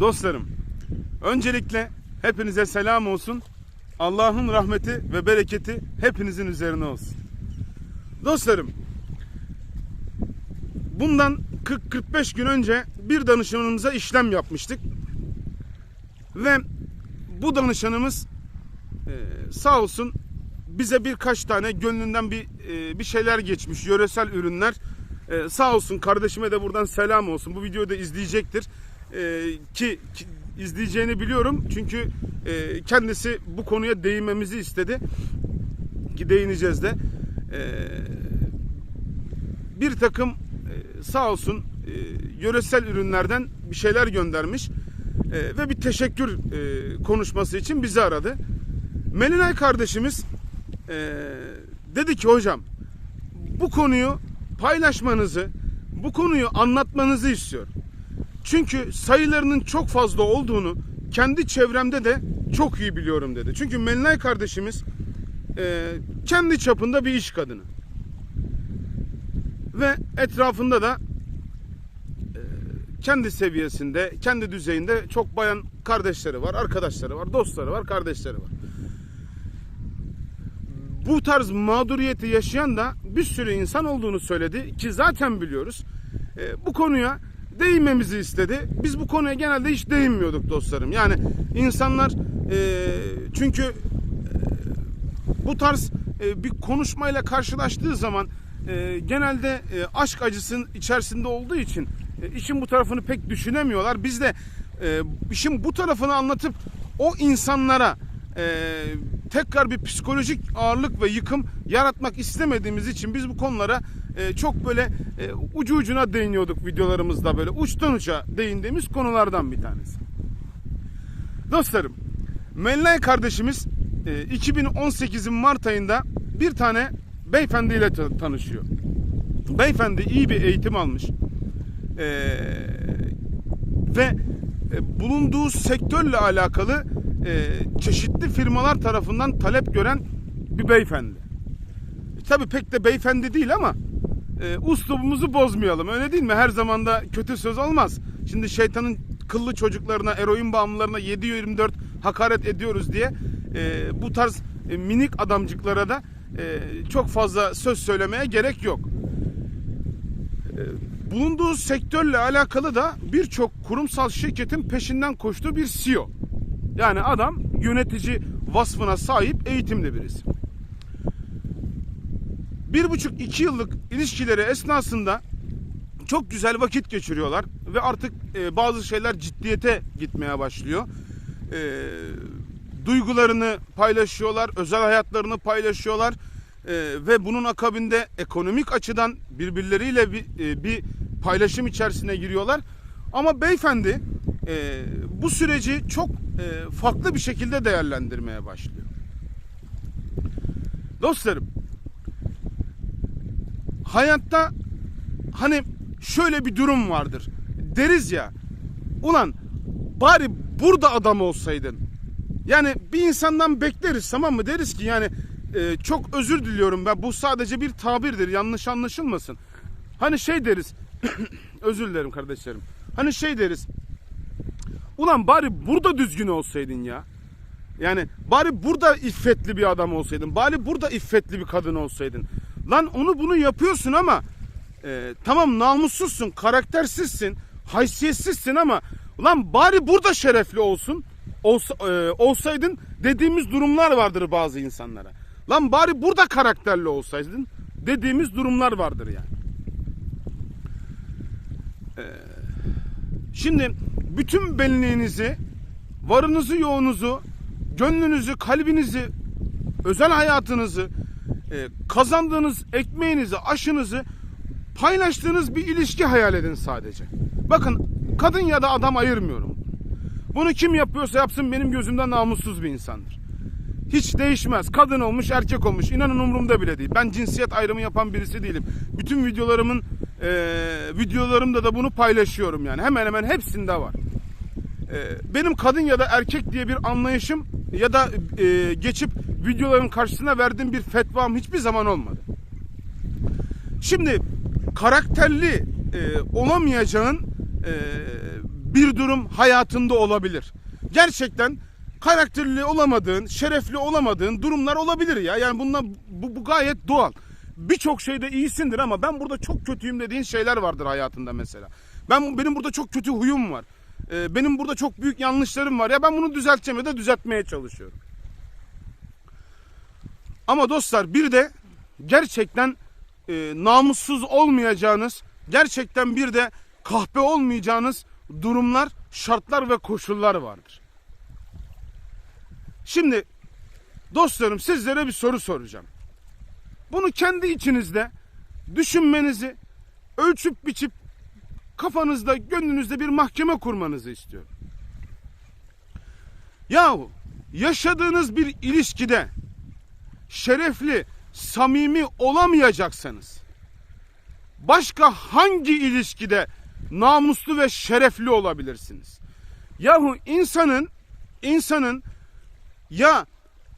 Dostlarım, öncelikle hepinize selam olsun. Allah'ın rahmeti ve bereketi hepinizin üzerine olsun. Dostlarım, bundan 40-45 gün önce bir danışanımıza işlem yapmıştık. Ve bu danışanımız e, sağ olsun bize birkaç tane gönlünden bir e, bir şeyler geçmiş, yöresel ürünler. E, sağ olsun kardeşime de buradan selam olsun. Bu videoyu da izleyecektir. E, ki, ki izleyeceğini biliyorum. Çünkü e, kendisi bu konuya değinmemizi istedi. Ki değineceğiz de. E, bir takım e, sağ olsun e, yöresel ürünlerden bir şeyler göndermiş. E, ve bir teşekkür e, konuşması için bizi aradı. Melinay kardeşimiz e, dedi ki hocam bu konuyu paylaşmanızı, bu konuyu anlatmanızı istiyor. Çünkü sayılarının çok fazla olduğunu kendi çevremde de çok iyi biliyorum dedi. Çünkü Melinay kardeşimiz e, kendi çapında bir iş kadını. Ve etrafında da e, kendi seviyesinde, kendi düzeyinde çok bayan kardeşleri var, arkadaşları var, dostları var, kardeşleri var bu tarz mağduriyeti yaşayan da bir sürü insan olduğunu söyledi ki zaten biliyoruz. E, bu konuya değinmemizi istedi. Biz bu konuya genelde hiç değinmiyorduk dostlarım. Yani insanlar e, çünkü e, bu tarz e, bir konuşmayla karşılaştığı zaman e, genelde e, aşk acısının içerisinde olduğu için e, işin bu tarafını pek düşünemiyorlar. Biz de e, işin bu tarafını anlatıp o insanlara e, tekrar bir psikolojik ağırlık ve yıkım yaratmak istemediğimiz için biz bu konulara e, çok böyle e, ucu ucuna değiniyorduk videolarımızda böyle uçtan uca değindiğimiz konulardan bir tanesi. Dostlarım, Melinay kardeşimiz e, 2018'in Mart ayında bir tane beyefendiyle ta- tanışıyor. Beyefendi iyi bir eğitim almış. E, ve e, bulunduğu sektörle alakalı e, çeşitli firmalar tarafından talep gören bir beyefendi. E, Tabii pek de beyefendi değil ama e, uslubumuzu bozmayalım. Öyle değil mi? Her zaman da kötü söz olmaz. Şimdi şeytanın kıllı çocuklarına, eroin bağımlılarına 7-24 hakaret ediyoruz diye e, bu tarz e, minik adamcıklara da e, çok fazla söz söylemeye gerek yok. E, bulunduğu sektörle alakalı da birçok kurumsal şirketin peşinden koştuğu bir CEO. Yani adam yönetici vasfına sahip eğitimli birisi. Bir buçuk iki yıllık ilişkileri esnasında çok güzel vakit geçiriyorlar ve artık e, bazı şeyler ciddiyete gitmeye başlıyor. E, duygularını paylaşıyorlar, özel hayatlarını paylaşıyorlar E, ve bunun akabinde ekonomik açıdan birbirleriyle bir, e, bir paylaşım içerisine giriyorlar. Ama beyefendi e, bu süreci çok e, farklı bir şekilde değerlendirmeye başlıyor. Dostlarım, hayatta hani şöyle bir durum vardır. Deriz ya, ulan bari burada adam olsaydın. Yani bir insandan bekleriz tamam mı? Deriz ki yani e, çok özür diliyorum ben bu sadece bir tabirdir yanlış anlaşılmasın. Hani şey deriz, özür dilerim kardeşlerim. Hani şey deriz, Ulan bari burada düzgün olsaydın ya. Yani bari burada iffetli bir adam olsaydın. Bari burada iffetli bir kadın olsaydın. Lan onu bunu yapıyorsun ama e, tamam namussuzsun, karaktersizsin, haysiyetsizsin ama ulan bari burada şerefli olsun. Olsa, e, olsaydın dediğimiz durumlar vardır bazı insanlara. Lan bari burada karakterli olsaydın dediğimiz durumlar vardır yani. E, Şimdi bütün benliğinizi, varınızı, yoğunuzu, gönlünüzü, kalbinizi, özel hayatınızı, e, kazandığınız ekmeğinizi, aşınızı paylaştığınız bir ilişki hayal edin sadece. Bakın kadın ya da adam ayırmıyorum. Bunu kim yapıyorsa yapsın benim gözümden namussuz bir insandır. Hiç değişmez. Kadın olmuş, erkek olmuş. İnanın umurumda bile değil. Ben cinsiyet ayrımı yapan birisi değilim. Bütün videolarımın e, videolarımda da bunu paylaşıyorum yani. Hemen hemen hepsinde var. E, benim kadın ya da erkek diye bir anlayışım ya da e, geçip videoların karşısına verdiğim bir fetvam hiçbir zaman olmadı. Şimdi karakterli e, olamayacağın e, bir durum hayatında olabilir. Gerçekten karakterli olamadığın, şerefli olamadığın durumlar olabilir ya. Yani bunlar bu, bu gayet doğal. Birçok şeyde iyisindir ama ben burada çok kötüyüm dediğin şeyler vardır hayatında mesela. Ben benim burada çok kötü huyum var. Ee, benim burada çok büyük yanlışlarım var. Ya ben bunu düzelteceğim ya da düzeltmeye çalışıyorum. Ama dostlar bir de gerçekten e, namussuz olmayacağınız, gerçekten bir de kahpe olmayacağınız durumlar, şartlar ve koşullar vardır. Şimdi dostlarım sizlere bir soru soracağım. Bunu kendi içinizde düşünmenizi, ölçüp biçip kafanızda, gönlünüzde bir mahkeme kurmanızı istiyorum. Yahu yaşadığınız bir ilişkide şerefli, samimi olamayacaksanız başka hangi ilişkide namuslu ve şerefli olabilirsiniz? Yahu insanın insanın ya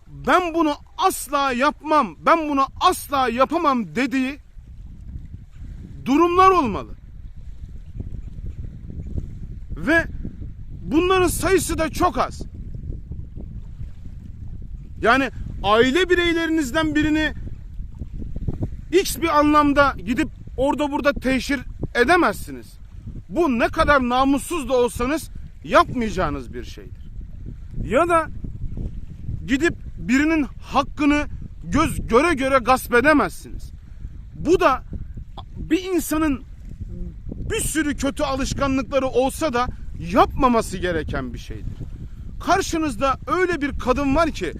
ben bunu asla yapmam, ben bunu asla yapamam dediği durumlar olmalı. Ve bunların sayısı da çok az. Yani aile bireylerinizden birini X bir anlamda gidip orada burada teşhir edemezsiniz. Bu ne kadar namussuz da olsanız yapmayacağınız bir şeydir. Ya da gidip birinin hakkını göz göre göre gasp edemezsiniz. Bu da bir insanın bir sürü kötü alışkanlıkları olsa da yapmaması gereken bir şeydir. Karşınızda öyle bir kadın var ki,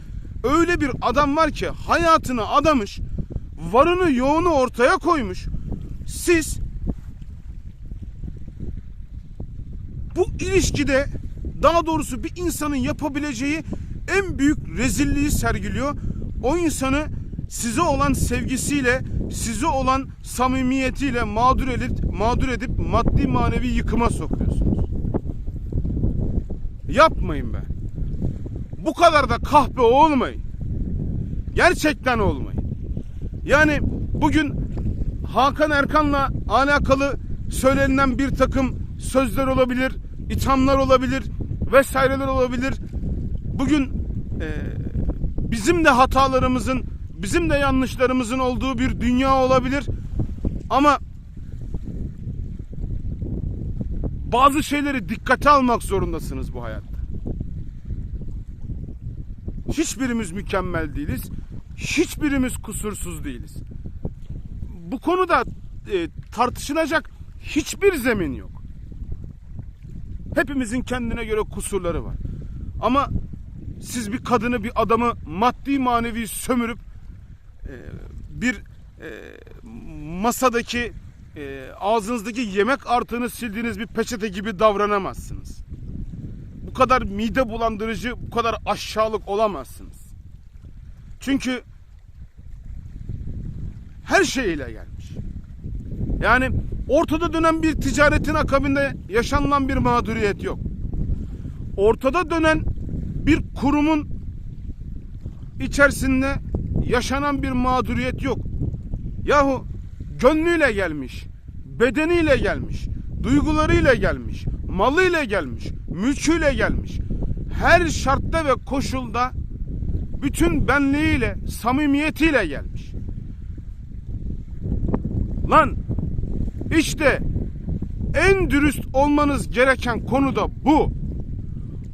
öyle bir adam var ki hayatını adamış, varını yoğunu ortaya koymuş. Siz bu ilişkide daha doğrusu bir insanın yapabileceği en büyük rezilliği sergiliyor. O insanı size olan sevgisiyle, size olan samimiyetiyle mağdur edip, mağdur edip maddi manevi yıkıma sokuyorsunuz. Yapmayın be. Bu kadar da kahpe olmayın. Gerçekten olmayın. Yani bugün Hakan Erkan'la alakalı söylenen bir takım sözler olabilir, ithamlar olabilir vesaireler olabilir. Bugün e, bizim de hatalarımızın, bizim de yanlışlarımızın olduğu bir dünya olabilir. Ama bazı şeyleri dikkate almak zorundasınız bu hayatta. Hiçbirimiz mükemmel değiliz. Hiçbirimiz kusursuz değiliz. Bu konuda e, tartışılacak hiçbir zemin yok. Hepimizin kendine göre kusurları var. Ama siz bir kadını bir adamı maddi manevi sömürüp e, bir e, masadaki e, ağzınızdaki yemek artığını sildiğiniz bir peçete gibi davranamazsınız. Kadar mide bulandırıcı, bu kadar aşağılık olamazsınız. Çünkü her şeyiyle gelmiş. Yani ortada dönen bir ticaretin akabinde yaşanılan bir mağduriyet yok. Ortada dönen bir kurumun içerisinde yaşanan bir mağduriyet yok. Yahu gönlüyle gelmiş, bedeniyle gelmiş, duygularıyla gelmiş, malıyla gelmiş, mülküyle gelmiş. Her şartta ve koşulda bütün benliğiyle, samimiyetiyle gelmiş. Lan işte en dürüst olmanız gereken konu da bu.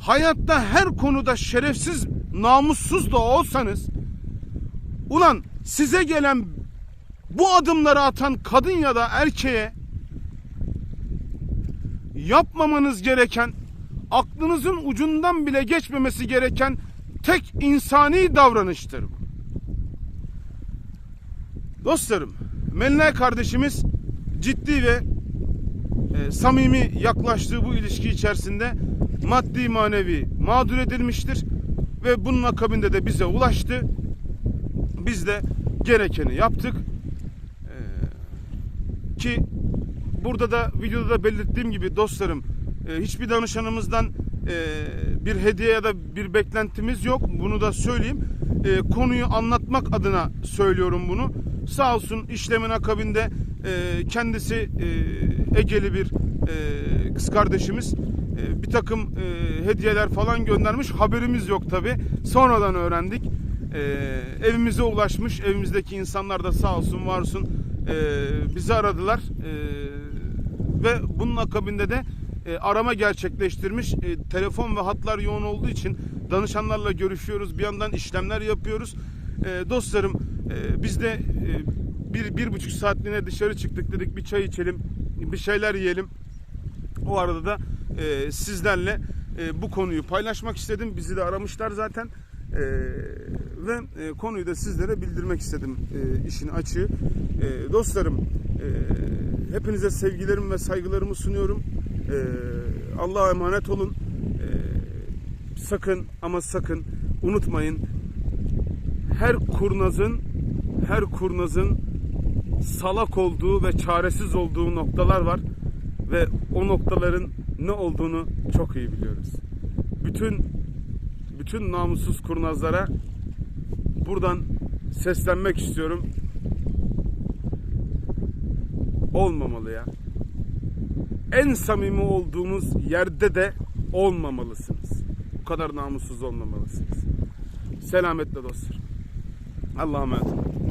Hayatta her konuda şerefsiz, namussuz da olsanız ulan size gelen bu adımları atan kadın ya da erkeğe yapmamanız gereken aklınızın ucundan bile geçmemesi gereken tek insani davranıştır. Dostlarım, Melina kardeşimiz ciddi ve e, samimi yaklaştığı bu ilişki içerisinde maddi manevi mağdur edilmiştir ve bunun akabinde de bize ulaştı. Biz de gerekeni yaptık. Ee, ki burada da videoda da belirttiğim gibi dostlarım e, hiçbir danışanımızdan e, bir hediye ya da bir beklentimiz yok. Bunu da söyleyeyim. E, konuyu anlatmak adına söylüyorum bunu. Sağ olsun işlemin akabinde e, kendisi e, Egeli bir e, kız kardeşimiz. Bir takım hediyeler falan göndermiş. Haberimiz yok tabi. Sonradan öğrendik. Evimize ulaşmış. Evimizdeki insanlar da sağ olsun var olsun bizi aradılar. Ve bunun akabinde de e, arama gerçekleştirmiş. E, telefon ve hatlar yoğun olduğu için danışanlarla görüşüyoruz. Bir yandan işlemler yapıyoruz. E, dostlarım biz de bir, bir buçuk saatliğine dışarı çıktık dedik bir çay içelim, bir şeyler yiyelim. O arada da sizlerle bu konuyu paylaşmak istedim. Bizi de aramışlar zaten. E, ve e, konuyu da sizlere bildirmek istedim e, işin açığı. E, dostlarım e, hepinize sevgilerimi ve saygılarımı sunuyorum. E, Allah'a emanet olun. E, sakın ama sakın unutmayın. Her kurnazın her kurnazın salak olduğu ve çaresiz olduğu noktalar var ve o noktaların ne olduğunu çok iyi biliyoruz. Bütün bütün namussuz kurnazlara buradan seslenmek istiyorum. Olmamalı ya. En samimi olduğunuz yerde de olmamalısınız. Bu kadar namussuz olmamalısınız. Selametle dostlar. Allah'a emanet olun.